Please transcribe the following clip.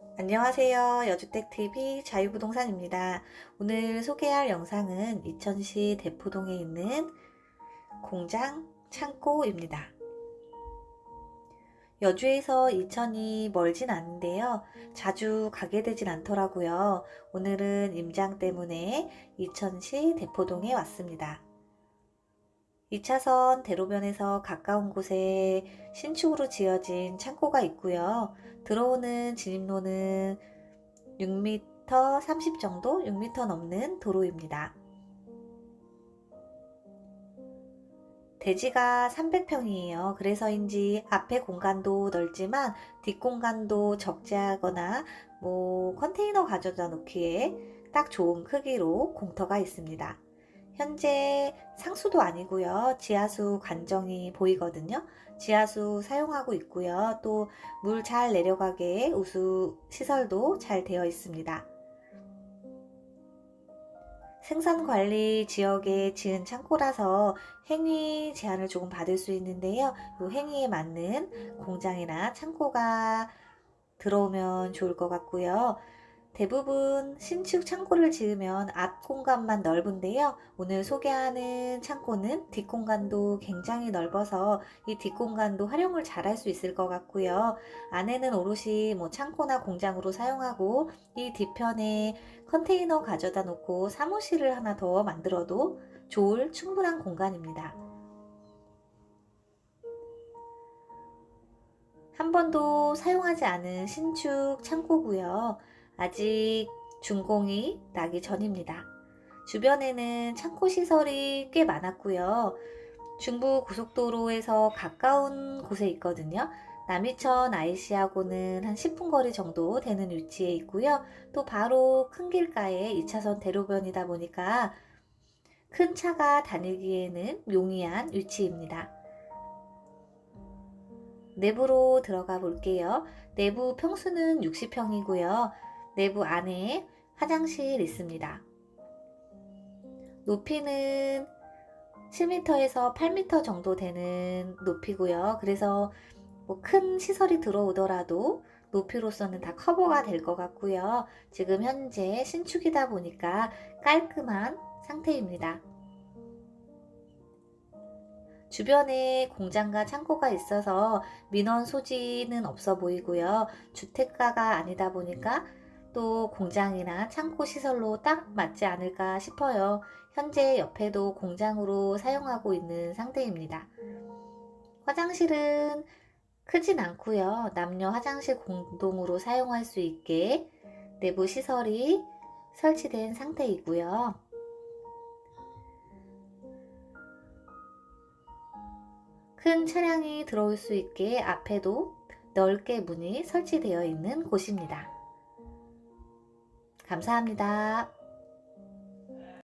안녕하세요. 여주택TV 자유부동산입니다. 오늘 소개할 영상은 이천시 대포동에 있는 공장 창고입니다. 여주에서 이천이 멀진 않은데요. 자주 가게 되진 않더라고요. 오늘은 임장 때문에 이천시 대포동에 왔습니다. 2차선 대로변에서 가까운 곳에 신축으로 지어진 창고가 있고요. 들어오는 진입로는 6m 30 정도, 6m 넘는 도로입니다. 대지가 300평이에요. 그래서인지 앞에 공간도 넓지만 뒷공간도 적재하거나 뭐 컨테이너 가져다 놓기에 딱 좋은 크기로 공터가 있습니다. 현재 상수도 아니고요. 지하수 관정이 보이거든요. 지하수 사용하고 있고요. 또 물 잘 내려가게 우수 시설도 잘 되어 있습니다. 생산 관리 지역에 지은 창고라서 행위 제한을 조금 받을 수 있는데요. 이 행위에 맞는 공장이나 창고가 들어오면 좋을 것 같고요. 대부분 신축 창고를 지으면 앞 공간만 넓은데요. 오늘 소개하는 창고는 뒷 공간도 굉장히 넓어서 이 뒷 공간도 활용을 잘 할 수 있을 것 같고요. 안에는 오롯이 뭐 창고나 공장으로 사용하고 이 뒤편에 컨테이너 가져다 놓고 사무실을 하나 더 만들어도 좋을 충분한 공간입니다. 한 번도 사용하지 않은 신축 창고고요. 아직 준공이 나기 전입니다. 주변에는 창고 시설이 꽤 많았고요. 중부 고속도로에서 가까운 곳에 있거든요. 남이천 IC하고는 한 10분 거리 정도 되는 위치에 있고요. 또 바로 큰 길가에 2차선 대로변이다 보니까 큰 차가 다니기에는 용이한 위치입니다. 내부로 들어가 볼게요. 내부 평수는 60평이고요. 내부 안에 화장실 있습니다. 높이는 7m에서 8m 정도 되는 높이고요. 그래서 뭐 큰 시설이 들어오더라도 높이로서는 다 커버가 될 것 같고요. 지금 현재 신축이다 보니까 깔끔한 상태입니다. 주변에 공장과 창고가 있어서 민원 소지는 없어 보이고요. 주택가가 아니다 보니까 또 공장이나 창고 시설로 딱 맞지 않을까 싶어요. 현재 옆에도 공장으로 사용하고 있는 상태입니다. 화장실은 크진 않고요. 남녀 화장실 공동으로 사용할 수 있게 내부 시설이 설치된 상태이고요. 큰 차량이 들어올 수 있게 앞에도 넓게 문이 설치되어 있는 곳입니다. 감사합니다.